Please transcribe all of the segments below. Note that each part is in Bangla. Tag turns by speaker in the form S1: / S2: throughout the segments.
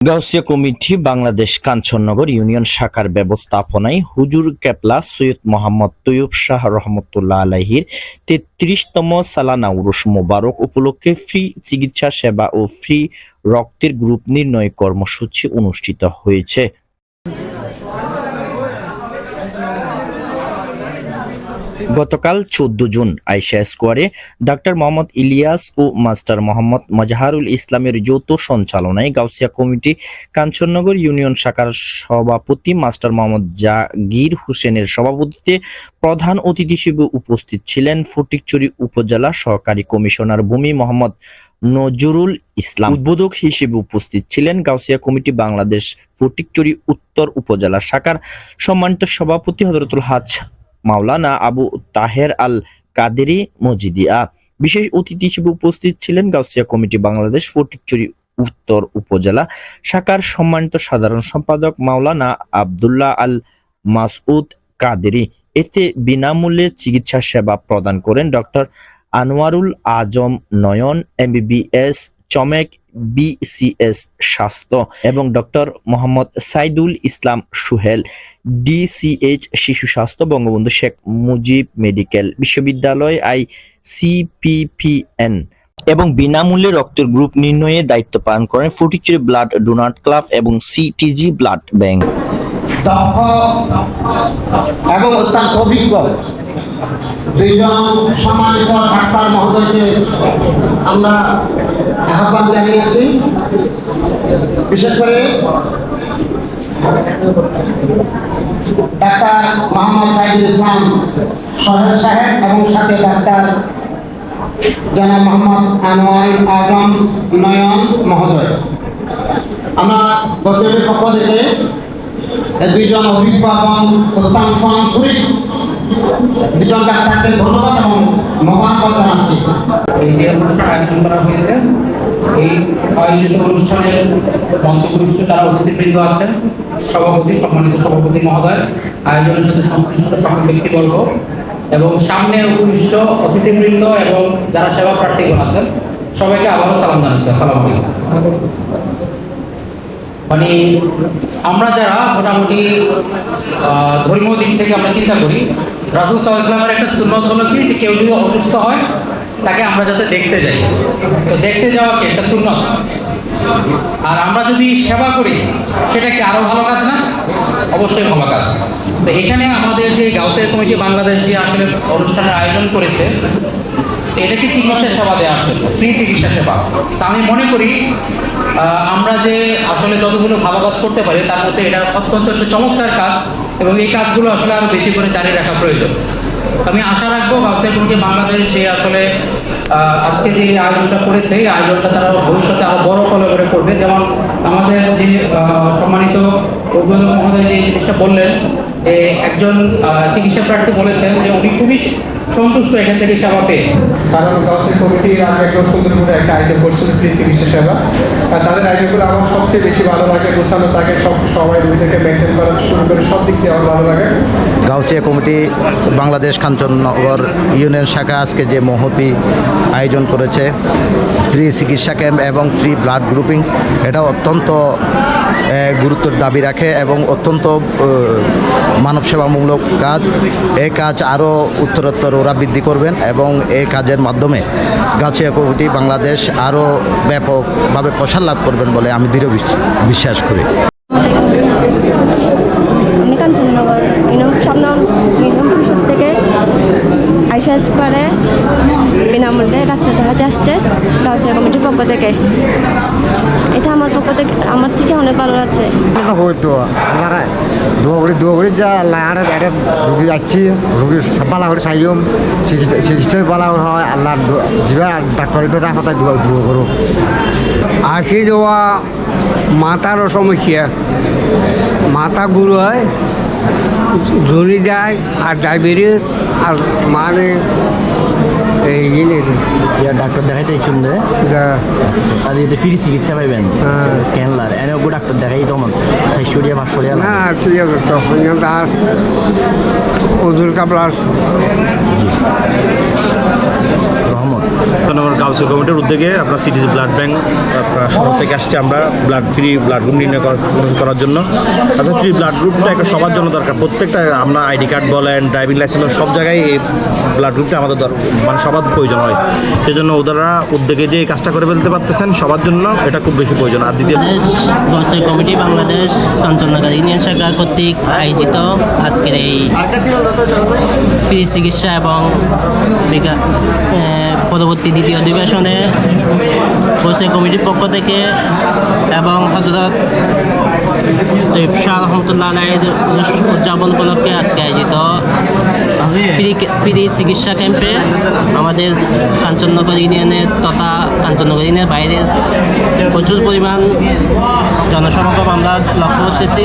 S1: গাউসিয়া কমিটি বাংলাদেশ কাঞ্চননগর ইউনিয়ন শাখার ব্যবস্থাপনায় হুজুর কেপলা সৈয়দ মোহাম্মদ তৈয়ব শাহ রহমতুল্লাহ আলাহির তেত্রিশতম সালানা উরুস মোবারক উপলক্ষে ফ্রি চিকিৎসা সেবা ও ফ্রি রক্তের গ্রুপ নির্ণয় কর্মসূচি অনুষ্ঠিত হয়েছে। গতকাল চোদ্দ জুন আইসা স্কোয়ারে ডাক্তার মোহাম্মদ ইলিয়াস ও মাস্টার মোহাম্মদ মজাহারুল ইসলামের যৌথ সঞ্চালনায় গাউসিয়া কমিটি কাঞ্চননগর ইউনিয়ন শাখার সভাপতি মাস্টার মোহাম্মদ জাগির হোসেনের সভাপতিত্বে প্রধান অতিথি হিসেবে উপস্থিত ছিলেন ফটিকচুরি উপজেলা সহকারী কমিশনার ভূমি মোহাম্মদ নজরুল ইসলাম। উদ্বোধক হিসেবে উপস্থিত ছিলেন গাউসিয়া কমিটি বাংলাদেশ ফটিকচুরি উত্তর উপজেলা শাখার সম্মানিত সভাপতি হজরতুল হাজ মাওলানা আবু তাহের আল কাদেরি মজিদিয়া। বিশেষ অতিথি হিসেবে উপস্থিত ছিলেন গাউসিয়া কমিটি বাংলাদেশ ফটিকচুরি উত্তর উপজেলা শাখার সম্মানিত সাধারণ সম্পাদক মাওলানা আব্দুল্লাহ আল মাসউদ কাদেরি। এতে বিনামূল্যে চিকিৎসা সেবা প্রদান করেন doctor Anwarul Azam Nayan, MBBS, Chomek BCS স্বাস্থ্য এবং ডক্টর মোহাম্মদ সাইদুল ইসলাম সুহেল, ডিসিএইচ শিশু স্বাস্থ্য বঙ্গবন্ধু শেখ মুজিব মেডিকেল বিশ্ববিদ্যালয় আই সিপিপিএন এবং বিনামূল্যে রক্তের গ্রুপ নির্ণয়ে দায়িত্ব পালন করেন ফটিকচুরি ব্লাড ডোনার ক্লাব এবং সিটিজি ব্লাড ব্যাংক।
S2: এবং অত্যন্ত অভিজ্ঞ। দুইজন সম্মানিত ডাক্তার মহোদয়কে আমরা আহ্বান জানিয়েছি। বিশেষ করে ডাক্তার মোহাম্মদ সাইদুল ইসলাম সোহেল সাহেব এবং সাথে ডাক্তার জনাব মোহাম্মদ আনোয়ার আজম নয়ন মহোদয়। আমরা বছরের পক্ষ থেকে দুইজন অভিজ্ঞ এবং অত্যন্ত আন্তরিক ডাক্তারকে ধন্যবাদ এবং মোবারকবাদ জানাচ্ছি
S3: এই যে অনুষ্ঠান আয়োজন করা হয়েছে, এই আয়োজিত অনুষ্ঠানের মঞ্চপুষ্ট তারা অতিথিবৃন্দ আছেন, সভাপতি, সম্মানিত সভাপতি মহোদয়। আয়োজনের সাথে সংশ্লিষ্ট সকল ব্যক্তিবর্গ এবং সামনে উপবিষ্ট অতিথিবৃন্দ এবং যারা সেবা প্রার্থীগণ আছেন, সবাইকে আবারও সালাম জানাচ্ছি। আসসালামু আলাইকুম। মানে আমরা যারা মোটামুটি ধর্মীয় দিক থেকে আমরা চিন্তা করি, রাসুল সাল্লাহ ইসলামের একটা সুন্নত হলো কি, যে কেউ যদি অসুস্থ হয়, তাকে আমরা যাতে দেখতে যাই। তো দেখতে যাওয়া কি? একটা সুন্নত। আর আমরা যদি সেবা করি, সেটা কি আরও ভালো কাজ না? অবশ্যই ভালো কাজ। তো এখানে আমাদের যে গাউসের কমিটি বাংলাদেশ যে আসলে অনুষ্ঠানের আয়োজন করেছে এটা কি চিকিৎসা সেবা দেওয়ার জন্য ফ্রি চিকিৎসা সেবা। তা আমি মনে করি আমরা যে আসলে যতগুলো ভালো কাজ করতে পারি, তার মধ্যে এটা অত্যন্ত একটা চমৎকার কাজ এবং এই কাজগুলো আসলে আরও বেশি করে জারি রাখা প্রয়োজন। আমি আশা রাখব কমিটি বাংলাদেশ যে আসলে আজকে যে আয়োজনটা করেছে, এই আয়োজনটা তারা ভবিষ্যতে আরও বড় করে করে করবে। যেমন আমাদের যে সম্মানিত উদ্বোধক মহোদয় যে জিনিসটা বললেন যে একজন চিকিৎসা প্রার্থী বলেছেন যে উনি খুবই সন্তুষ্ট এখান থেকে সেবা পেয়ে।
S4: কারণ কাউন্সিল আগে একদম সুন্দর করে একটা আয়োজন করছিল ফ্রি চিকিৎসা সেবা। আর তাদের আয়োজনগুলো আমার সবচেয়ে বেশি ভালো লাগে গোছানো থাকে সব সবাই রোগীদেরকে মেনটেন করা শুরু করে সব দিক দিয়ে আমার ভালো লাগে।
S5: গাউসিয়া কমিটি বাংলাদেশ কাঞ্চননগর ইউনিয়ন শাখা আজকে যে মহতি আয়োজন করেছে ফ্রি চিকিৎসা ক্যাম্প এবং ফ্রি ব্লাড গ্রুপিং এটা অত্যন্ত গুরুত্বের দাবি রাখে এবং অত্যন্ত মানব সেবামূলক কাজ। এ কাজ আরও উত্তরোত্তর ওরা বৃদ্ধি করবেন এবং এই কাজের মাধ্যমে গাছিয়া কমিটি বাংলাদেশ আরও ব্যাপকভাবে প্রসার লাভ করবেন বলে আমি দৃঢ় বিশ্বাস করি।
S6: পরিষদ থেকে আইসা বিনামূল্যে ডাক্তার দেখাতে আসছে। কমিটির পক্ষ থেকে। এটা আমার পক্ষ থেকে আমার থেকে অনেক ভালো লাগছে।
S7: যা আল্লাহ রুগী যাচ্ছি রুগী বালা করে চাইম চিকিৎসা চিকিৎসা বালা হয় আল্লাহ ডাক্তার দোয়া দোয়া করো
S8: আসি যাওয়া মাথারও সমস্যা। মাথা গুরু হয় ঝুলি যায় আর ডায়াবেটিস আর মানে
S1: ডাক্তার দেখাইতে শুনলে।
S8: যা-
S1: তাদের যদি ফ্রি চিকিৎসা পাইবেন।
S8: ক্যানলার
S1: কেনলার। এনে ওগো ডাক্তার দেখাই তখন চারশো টাকা পাঁচশো টাকা
S8: না ঠিক আছে তখন আর ওজুর কাপড়
S9: কাউন্সিল কমিটির উদ্যোগে আপনার সিটিজি ব্লাড ব্যাংক আপনার শহর থেকে আসছে আমরা ব্লাড ফ্রি ব্লাড গ্রুপ নির্ণয় কর- করার জন্য। আসলে ফ্রি ব্লাড গ্রুপটা একটা সবার জন্য দরকার। প্রত্যেকটা আমরা আইডি কার্ড বলেন ড্রাইভিং লাইসেন্স সব জায়গায় এই ব্লাড গ্রুপটা আমাদের দর- মানে সবার প্রয়োজন হয়। সেই জন্য ওনারা উদ্যোগে যে এই কাজটা করে ফেলতে পারতেছেন সবার জন্য এটা খুব বেশি প্রয়োজন। আর দ্বিতীয়
S10: কমিটি বাংলাদেশ কাঞ্চননগর ইউনিয়ন শাখা কর্তৃক আয়োজিত আজকের এই ফ্রি চিকিৎসা এবং পরবর্তী দ্বিতীয় অধিবেশনে গলসের কমিটির পক্ষ থেকে এবং হজরত শাহ রহমতুল্লাহ উদযাপন উপলক্ষে আজকে আয়োজিত ফ্রি ফ্রি চিকিৎসা ক্যাম্পে আমাদের কাঞ্চননগর ইউনিয়নের তথা কাঞ্চননগর ইউনিয়নের বাইরের প্রচুর পরিমাণ জনসমাগম আমরা লক্ষ্য করতেছি।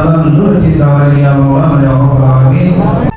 S11: من الحس والهوى ومن تذلل الدار يا مولانا يا رب العالمين